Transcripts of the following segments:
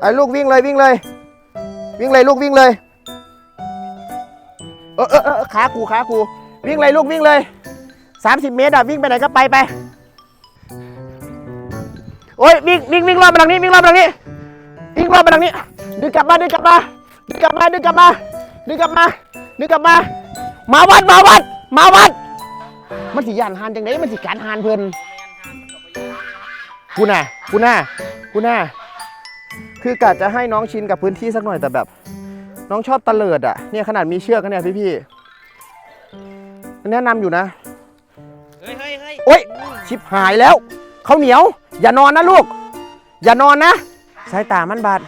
ไอ้ลูกวิ่งเลยวิ่งเลย วิ่งเลยลูกวิ่งเลย เออเออเออขากูขากู วิ่งเลยลูกวิ่งเลย 30 เมตรอะวิ่งไปไหนก็ไปไปโอ้ยวิ่งวิ่งวิ่งรอบมาทางนี้วิ่งรอบมาทางนี้วิ่งรอบมาทางนี้ดึงกลับมาดึงกลับมาดึงกลับมาดึงกลับมาดึงกลับมาดึงกลับมามาวัดมาวัดมาวัด มันสิยานหานจังไดมันสิการหานเพิ่นกูน่ะกูน่ะกูน่ะ คือกะจะให้น้องชินกับพื้นที่สักหน่อยแต่แบบ น้องชอบตะเลิดอะเนี่ยขนาดมีเชือกกันเนี่ยพี่พี่ๆแนะนำอยู่นะเฮ้ยเฮ้ยเฮ้ยโอ๊ยชิบหายแล้วข้าวเหนียว อย่านอนนะลูก อย่านอนนะสายตามันบาด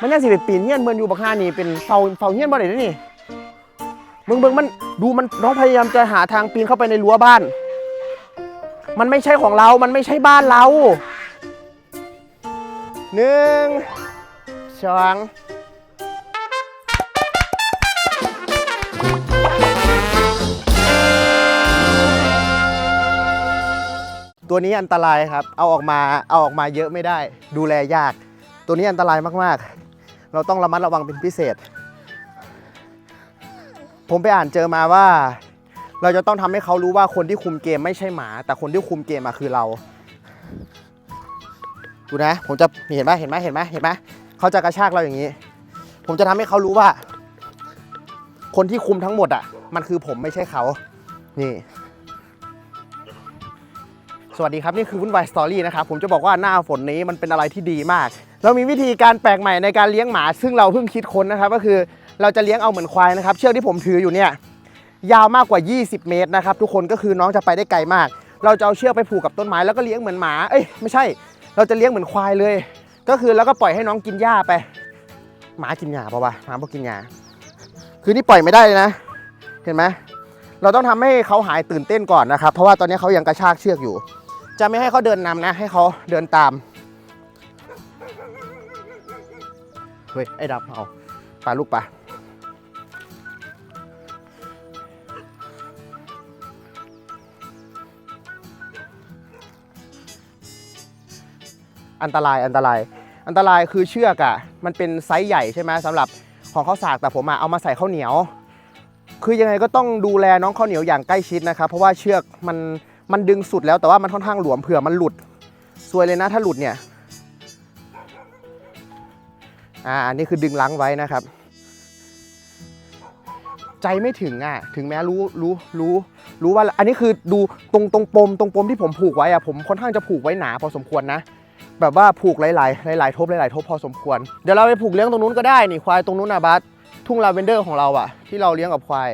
มันยังสิไปปีนเฮียนเมือนอยู่บักฮานี่เป็นเฝ้าเฝ้าเฮียนบ่ได้เด้อนี่เบิ่งเบิ่งมันดูมันน้องพยายามจะหาทางปีนเข้าไปในรั้วบ้าน มันไม่ใช่ของเรา มันไม่ใช่บ้านเรา หนึ่งสองตัวนี้อันตรายครับ เอาออกมา เอาออกมาเยอะไม่ได้ ดูแลยาก ตัวนี้อันตรายมากๆ เราต้องระมัดระวังเป็นพิเศษ ผมไปอ่านเจอมาว่า เราจะต้องทำให้เขารู้ว่าคนที่คุมเกมไม่ใช่หมา แต่คนที่คุมเกมอะคือเรา ดูนะ ผมจะเห็นไหมเห็นไหมเห็นไหมเห็นไหมเขาจะกระชากเราอย่างนี้ ผมจะทำให้เขารู้ว่า คนที่คุมทั้งหมดอะ มันคือผมไม่ใช่เขา นี่ สวัสดีครับ นี่คือวุ่นวายสตอรี่นะครับผมจะบอกว่าหน้าฝนนี้มันเป็นอะไรที่ดีมาก เรามีวิธีการแปลกใหม่ในการเลี้ยงหมา ซึ่งเราเพิ่งคิดค้นนะครับ ก็คือเราจะเลี้ยงเอาเหมือนควายนะครับ เชือกที่ผมถืออยู่เนี่ยยาวมากกว่า 20 เมตรนะครับ ทุกคนก็คือน้องจะไปได้ไกลมาก เราจะเอาเชือกไปผูกกับต้นไม้แล้วก็เลี้ยงเหมือนหมา เอ้ยไม่ใช่ เราจะเลี้ยงเหมือนควายเลย ก็คือแล้วก็ปล่อยให้น้องกินหญ้าไป หมากินหญ้าเปล่าวะหมาบ่กินหญ้าคือนี่ปล่อยไม่ได้เลยนะ เห็นไหมเราต้องทำให้เขาหายตื่นเต้นก่อนนะครับ เพราะว่าตอนนี้เขายังกระชากเชือกอยู่ จะไม่ให้เขาเดินนำนะ ให้เขาเดินตามเฮ้ยไอ้ดับเอาปลาลูกปลา อันตรายอันตราย อันตรายคือเชือกอะ่ะมันเป็นไซส์ใหญ่ใช่ไหมสำหรับของข้าวสากแต่ผมอะเอามาใส่ข้าวเหนียว คือยังไงก็ต้องดูแลน้องข้าวเหนียวอย่างใกล้ชิดนะครับ เพราะว่าเชือกมันมันดึงสุดแล้วแต่ว่ามันค่อนข้างหลวมเผื่อมันหลุดซวยเลยนะถ้าหลุดเนี่ยอ่าอันนี้คือดึงล้างไว้นะครับ ใจไม่ถึงอะถึงแม้รู้รู้รู้รู้ว่าอันนี้คือดูตรงตรงปมตรงปมที่ผมผูกไว้อะผมค่อนข้างจะผูกไว้หนาพอสมควรนะ แบบว่าผูกหลายๆ หลายๆทบหลายๆทบพอสมควร เดี๋ยวเราไปผูกเลี้ยงตรงนู้นก็ได้นี่ควายตรงนู้นนะบัสทุ่งลาเวนเดอร์ของเราอะที่เราเลี้ยงกับควาย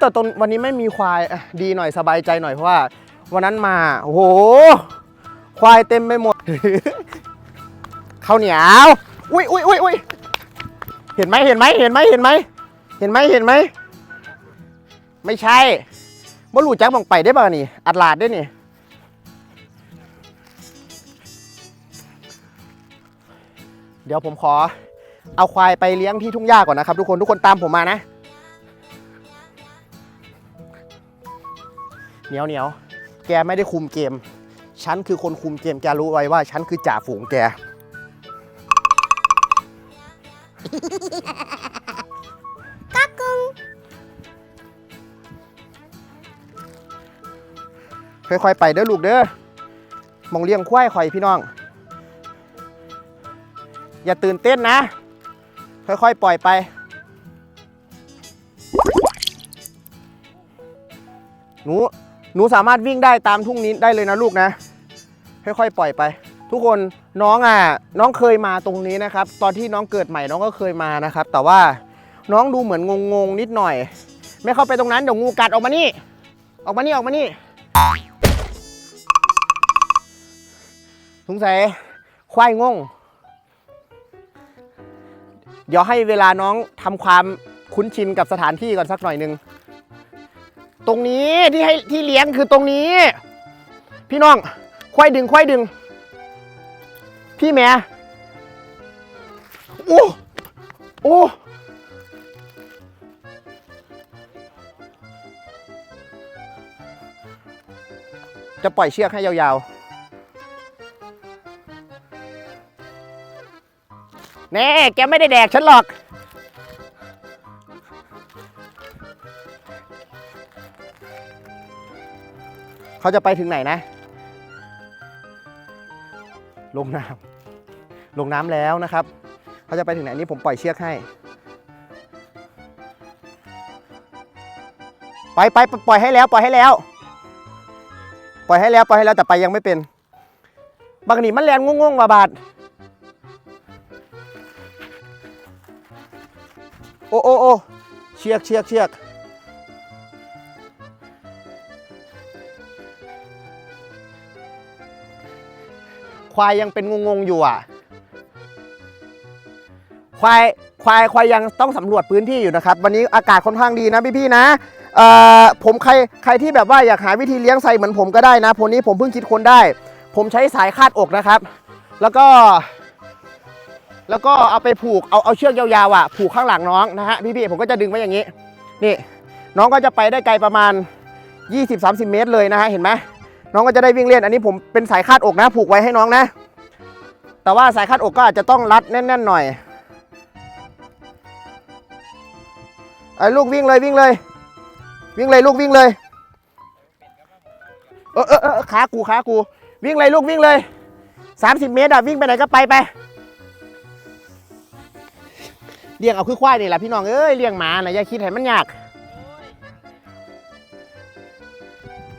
แต่ตรงวันนี้ไม่มีควายดีหน่อยสบายใจหน่อยเพราะว่า วันนั้นมาโอ้โหควายเต็มไปหมดข้าวเหนียวอุ้ยอุ้ยอุ้ยอุ้ยเห็นไหมเห็นไหมเห็นไหมเห็นไหมเห็นไหมเห็นไหมไม่ใช่บ่รู้จักบังไปได้ป่ะนี่อัดลาดได้นี่ ดี๋ยวผมขอเอาควายไปเลี้ยงที่ทุ่งหญ้าก่อนนะครับ ทุกคนทุกคนตามผมมานะเหนียวเหนียวแกไม่ได้คุมเกม ฉันคือคนคุมเกมแกรู้ไว้ว่า ฉันคือจ่าฝูงแกค่อยๆไปเด้อลูกเด้อมองเลี้ยงควายข่อยพี่น้อง อย่าตื่นเต้นนะ ค่อยๆ ปล่อยไป หนูหนูสามารถวิ่งได้ตามทุ่งนี้ได้เลยนะลูกนะ ค่อยๆ ปล่อยไป ทุกคนน้องอะน้องเคยมาตรงนี้นะครับ ตอนที่น้องเกิดใหม่น้องก็เคยมานะครับ แต่ว่าน้องดูเหมือนงงๆนิดหน่อย ไม่เข้าไปตรงนั้นเดี๋ยวงูกัดออกมานี่ ออกมานี่ออกมานี่สงสัยควายงง เดี๋ยวให้เวลาน้องทำความคุ้นชินกับสถานที่ก่อนสักหน่อยหนึ่งตรงนี้ที่ให้ที่เลี้ยงคือตรงนี้ พี่น้องควายดึงควายดึง พี่แม่โอ้โอ้จะปล่อยเชือกให้ยาวๆ แน่แกไม่ได้แดกฉันหรอก เขาจะไปถึงไหนนะ ลงน้ำลงน้ำแล้วนะครับ เขาจะไปถึงไหนอันนี้ผมปล่อยเชือกให้ ไปไปปล่อยให้แล้ว ปล่อยให้แล้ว ปล่อยให้แล้วปล่อยให้แล้วแต่ไปยังไม่เป็น บางหนีมันแลนงงๆว่าบาด โอ้โอ้โอ้เชือกเชือกเชือกควายยังเป็นงงๆอยู่อะ ควายควายควายยังต้องสำรวจพื้นที่อยู่นะครับ วันนี้อากาศค่อนข้างดีนะพี่ๆนะเอ่อผมใครใครที่แบบว่าอยากหาวิธีเลี้ยงไซเหมือนผมก็ได้นะพวกนี้ผมเพิ่งคิดคนได้ ผมใช้สายคาดอกนะครับ แล้วก็ แล้วก็เอาไปผูกเอาเอาเชือกยาวๆอะผูกข้างหลังน้องนะฮะพี่ๆผมก็จะดึงไว้อย่างนี้ นี่น้องก็จะไปได้ไกลประมาณ 20-30 เมตรเลยนะฮะเห็นไหมน้องก็จะได้วิ่งเล่นอันนี้ผมเป็นสายคาดอกนะ ผูกไว้ให้น้องนะ แต่ว่าสายคาดอกก็อาจจะต้องรัดแน่นๆหน่อยไอ้ลูกวิ่งเลยวิ่งเลย วิ่งเลยลูกวิ่งเลยเออเออเออขากูขากู วิ่งเลยลูกวิ่งเลย 30 เมตรอะวิ่งไปไหนก็ไปไป เลี้ยงเอาคือควายนี่แหละพี่น้องเอ้ยเลี้ยงหมานะอย่าคิดให้มันยาก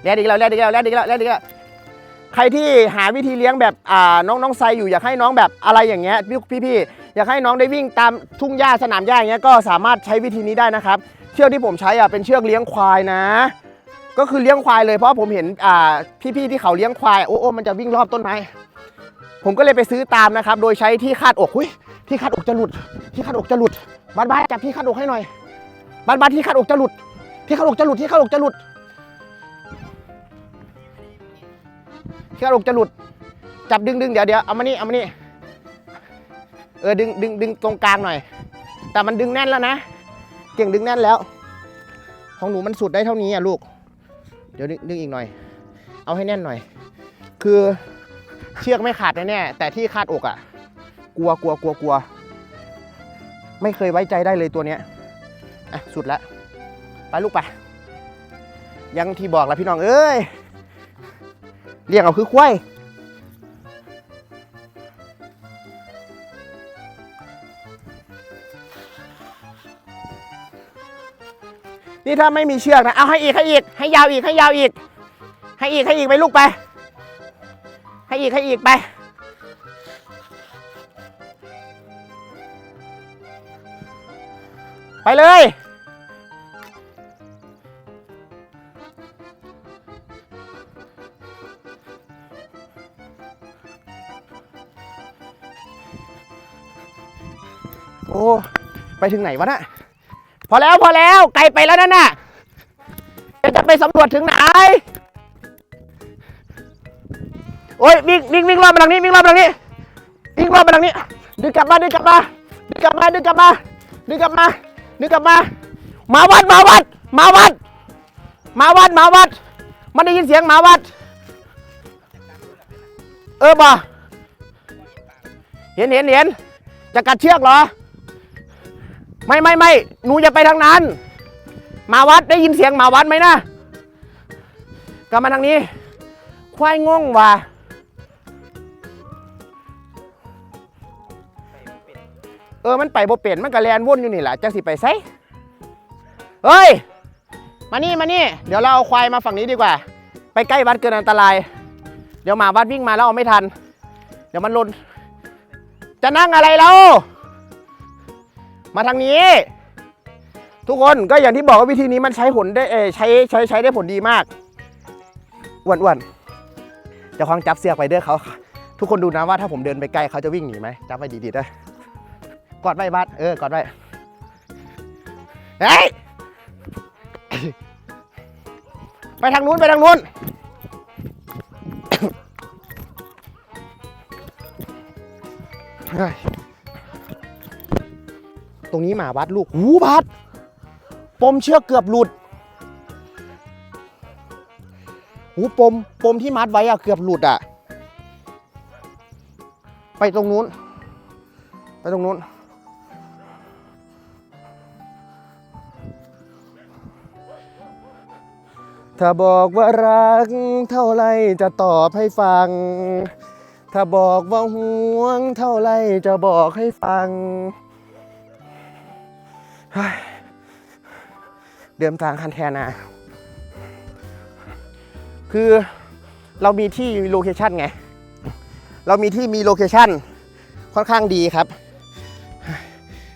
แล่นอีกแล้วแล่นอีกแล้วแล่นอีกแล้วแล่นอีกแล้วใครที่หาวิธีเลี้ยงแบบอ่าน้องน้องไซอยู่อยากให้น้องแบบอะไรอย่างเงี้ยพี่พี่พี่อยากให้น้องได้วิ่งตามทุ่งหญ้าสนามหญ้าอย่างเงี้ยก็สามารถใช้วิธีนี้ได้นะครับ เชือกที่ผมใช้อะเป็นเชือกเลี้ยงควายนะ ก็คือเลี้ยงควายเลยเพราะผมเห็นอ่าพี่ๆที่เขาเลี้ยงควายโอ้โอ้มันจะวิ่งรอบต้นไม้ผมก็เลยไปซื้อตามนะครับ โดยใช้ที่คาดอกหุ้ย ที่คาดอกจะหลุด ที่คาดอกจะหลุดบานบานจับที่คาดอกให้หน่อยบานบานที่คาดอกจะหลุด ที่คาดอกจะหลุดที่คาดอกจะหลุดที่คาดอกจะหลุด จับดึงดึงเดี๋ยวเดี๋ยวเอามานี่เอามานี่เออดึงดึงดึงตรงกลางหน่อย แต่มันดึงแน่นแล้วนะ เก่งดึงแน่นแล้ว ของหนูมันสุดได้เท่านี้อะลูก เดี๋ยวดึงดึงอีกหน่อย เอาให้แน่นหน่อย คือเชือกไม่ขาดแน่แต่ที่คาดอกอะ กลัวกลัวกลัวกลัว ไม่เคยไว้ใจได้เลยตัวเนี้ยอะสุดแล้วไปลูกไปยังที่บอกแล้วพี่น้องเอ้ยเรียกเอาคือควายนี่ถ้าไม่มีเชือกนะ เอาให้อีกให้อีก ให้ยาวอีกให้ยาวอีก ให้อีกให้อีกไปลูกไป ให้อีกให้อีกไป ไปเลย โอ้ ไปถึงไหนวะน่ะ พอแล้วพอแล้วไกลไปแล้วนั่นน่ะจะจะไปสำรวจถึงไหน โอ้ยวิ่งวิ่งวิ่งรอบมาทางนี้วิ่งรอบมาทางนี้วิ่งรอบมาทางนี้ดึงกลับมาดึงกลับมาดึงกลับมาดึงกลับมาดึงกลับมา ดึงกลับมา มาวัดมาวัด มาวัด มาวัดมาวัด มันได้ยินเสียงหมาวัด เออบ่เห็นเห็นเห็นจะกัดเชือกเหรอ ไม่ไม่ไม่หนูอย่าไปทางนั้น มาวัดได้ยินเสียงหมาวัดไหมนะกลับมาทางนี้ ควายงงว่ะ เออมันไปบ่เปลี่ยนมันก็แลนวนอยู่นี่แหละจังสิไปไสเฮ้ย มานี่มานี่ เดี๋ยวเราเอาควายมาฝั่งนี้ดีกว่า ไปใกล้วัดเกินอันตราย เดี๋ยวหมาวัดวิ่งมาแล้วเอาไม่ทัน เดี๋ยวมันลน จะนั่งอะไรแล้วมาทางนี้ ทุกคนก็อย่างที่บอกว่าวิธีนี้มันใช้ผลได้เอใช้ใช้ใช้ได้ผลดีมากอ้วนอ้วนเดี๋ยวควางจับเสือกไปเด้อเขา ทุกคนดูนะว่าถ้าผมเดินไปใกล้เขาจะวิ่งหนีไหมจับไปดีๆด้อ กอดไว้บัสเออกอดไว้เฮ้ยไปทางนู้นไปทางนู้นตรงนี้หมาวัดลูก หูบัดปมเชือกเกือบหลุด หูปมปมที่มัดไว้อะเกือบหลุดอะไปตรงนู้น ไปตรงนู้น ถ้าบอกว่ารักเท่าไรจะตอบให้ฟัง ถ้าบอกว่าห่วงเท่าไรจะบอกให้ฟัง เดิมทางคันแทนาคือเรามีที่มีโลเคชันไง เรามีที่มีโลเคชันค่อนข้างดีครับ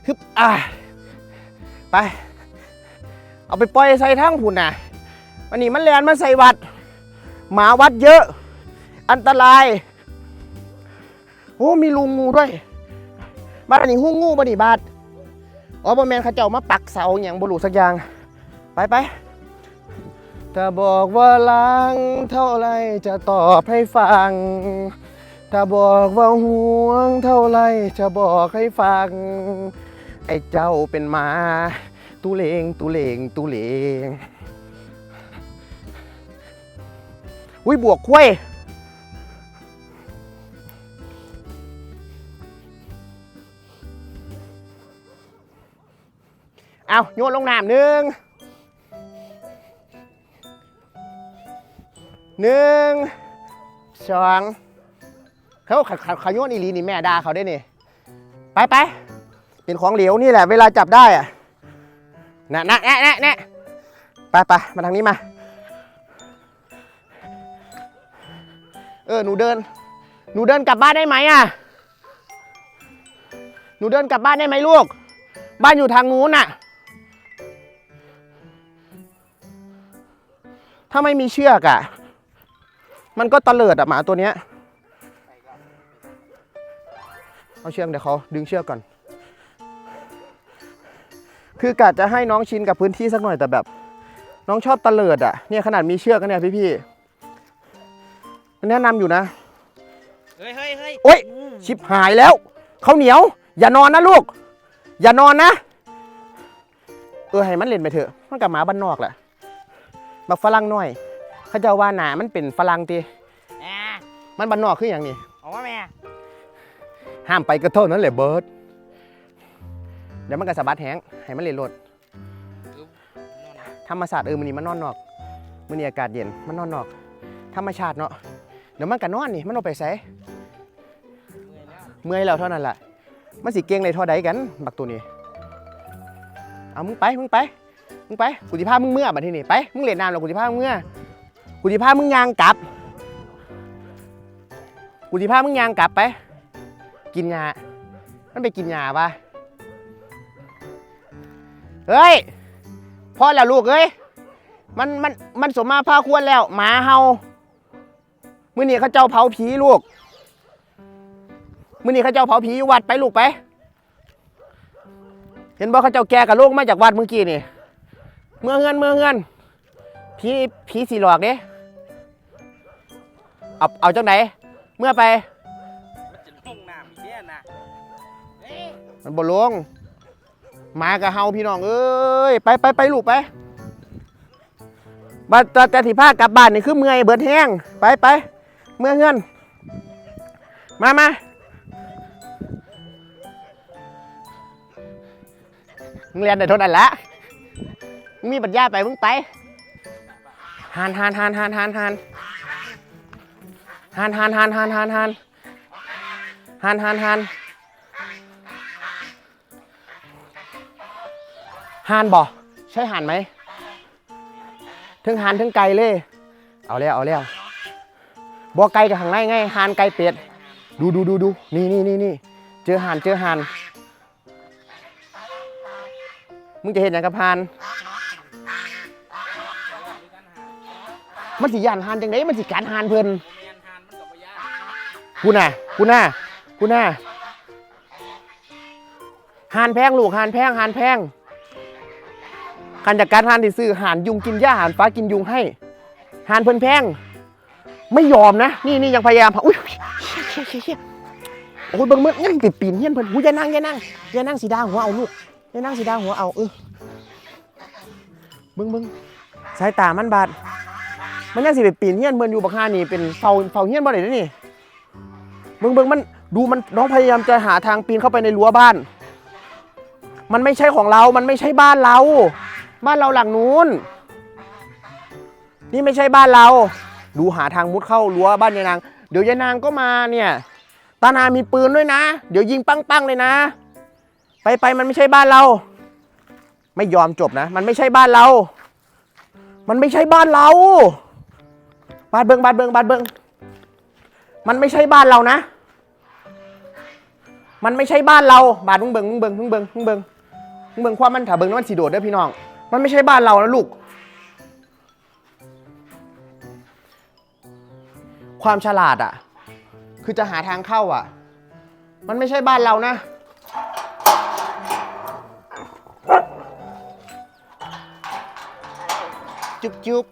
ฮึบอะไป เอาไปปล่อยใส่ทั้งผุนน่ะ วันนี้มันแลนมาใส่วัด หมาวัดเยอะ อันตรายโอ้มีลุงงูด้วยบ้านนี้หู้งูบ่นี่บาดอ๋อบอแมนเขาเจ้ามาปักเสาอย่างบุรูสักอย่าง ไปไปถ้าบอกว่าล้างเท่าไรจะตอบให้ฟัง ถ้าบอกว่าห่วงเท่าไรจะบอกให้ฟัง ไอ้เจ้าเป็นหมาตุเลงตุเลงตุเลง อุ้ยบวกคุ้ยเอาโยนลงน้ำหนึ่งหนึ่งสองเขาขาเขาเขาโยนอีลีนี่แม่ด่าเขาได้นี่ไปไปเป็นของเหลวนี่แหละ เวลาจับได้อะนะน่ะแน่แน่แน่ไปไปมาทางนี้มา เออหนูเดิน หนูเดินกลับบ้านได้ไหมอะ หนูเดินกลับบ้านได้ไหมลูก บ้านอยู่ทางนู้นน่ะ ถ้าไม่มีเชือกอะ มันก็ตะเลิดอะหมาตัวเนี้ย เอาเชือกเดี๋ยวเขาดึงเชือกก่อน คือกะจะให้น้องชินกับพื้นที่สักหน่อยแต่แบบ น้องชอบตะเลิดอะ เนี่ยขนาดมีเชือกกันเนี่ยพี่ๆ แนะนำอยู่นะ เฮ้ยเฮ้ยเฮ้ยโอ๊ยชิบหายแล้วข้าวเหนียว อย่านอนนะลูก อย่านอนนะ เออให้มันเล่นไปเถอะ มันกับหมาบ้านนอกแหละบักฝรั่งน้อย เขาเจะว่าหนามันเป็นฝรั่งตีแหมมันบ้านนอกคืออย่างนี้ ออกมาแม่ห้ามไปก็เท่านั้นแหละเบิร์ดเดี๋ยวมันก็สะบัดแหงให้มันเล่นรถธรรมศาสตร์เออมันนี่มันนอนนอกมันนี่อากาศเย็นมันนอนนอก ธรรมชาติเนาะ เดี๋ยวมันก็นอนนี่มันออกไปไสเมื่อยแล้วเท่านั้นแหละมันสิเก่งเลยเท่าใดกัน บักตัวนี้เอามึงไปมึงไปมึงไปกูสิพามึงเมื่อมาที่นี่ไปมึงเล่นน้ำแล้วกูสิพามึงเมื่อกูสิพามึงยางกลับกูสิพามึงยางกลับไป กินยามันไปกินยาปะเฮ้ยพ่อแล้วลูกเอ้ยมันมันมันสมมาพาควรแล้วหมาเฮา มื่อนี้เขาเจ้าเผาผีลูกมื่อนี้เขาเจ้าเผาผีอยู่วัดไปลูกไป เห็นบอกเขาเจ้าแก่กับลูกมาจากวัดเมื่อกี้นี่ เมื่อเงินเมื่อเงินผีผีสีหลอกเด้เอาเอาจังไหน เมื่อไป มันจะลงน้ำอีกเนี่ยนะเฮ้ยมันบ่ลงหมากับเฮาพี่น้องเอ้ยไปไปไปลูกไปบัดแต่แต่ที่พากลับบ้านนี่คือเมื่อยเบิดแห้งไปไป เมื่อเงิน มามามึงเรียนได้เท่านั้นละมึงมีปัญญาไปมึงไปหานหานหานหานหานหานหานหานหานหานหานหานหานหานหานหานบ่ใช่หานไหมถึงหานถึงไก่เลย เอาแล้วเอาแล้ว บ่ไก่กับข้างในไงหานไก่เป็ด ดูดูดูดูนี่นี่นี่นี่เจอหานเจอหานมึงจะเห็นอย่างกับหานมันสิยานหานจังไดมันสิการหานเพิ่นแมนทานมันกับปยากูน่ะกูน่ะกูน่ะหานแพงลูกหานแพงหานแพงการจากการหานที่ซื้อหานยุงกินหญ้าหานฟ้ากินยุงให้หานเพิ่นแพง ไม่ยอมนะ นี่นี่ยังพยายามอุ้ยเชี่ยเชี่ยเชี่ยโอ้ยเบิ่งมันยังติดปีนเฮี้ยนเพิ่นหูอย่านั่งอย่านั่งอย่านั่งสีดาหัวเอาลูกอย่านั่งสีดาหัวเอาเออเบิ่งเบิ่งสายตามันบาดมันยังสิไปปีนเฮี้ยนเบิ่นอยู่บักฮานี่เป็นเฝ้าเฝ้าเฮียนบ่ได้เด้อนี่เบิ่งเบิ่งมันดูมันน้องพยายามจะหาทางปีนเข้าไปในรั้วบ้าน มันไม่ใช่ของเรา มันไม่ใช่บ้านเรา บ้านเราหลังนู้น นี่ไม่ใช่บ้านเรา ดูหาทางมุดเข้ารั้วบ้านยายนาง เดี๋ยวยายนางก็มาเนี่ยตานามีปืนด้วยนะ เดี๋ยวยิงปังๆเลยนะ ไปไปมันไม่ใช่บ้านเรา ไม่ยอมจบนะ มันไม่ใช่บ้านเรา มันไม่ใช่บ้านเราบาดเบิงบาดเบิงบาดเบิงมันไม่ใช่บ้านเรานะ มันไม่ใช่บ้านเราบาดมึงเบิงมึงเบิงมึงเบิงมึงเบิงมึงเบิงความมันถ้าเบิงแล้วมันสีโดดเด้อพี่น้อง มันไม่ใช่บ้านเรานะลูก ความฉลาดอะ คือจะหาทางเข้าอะ มันไม่ใช่บ้านเรานะ จุ๊บจุ๊บ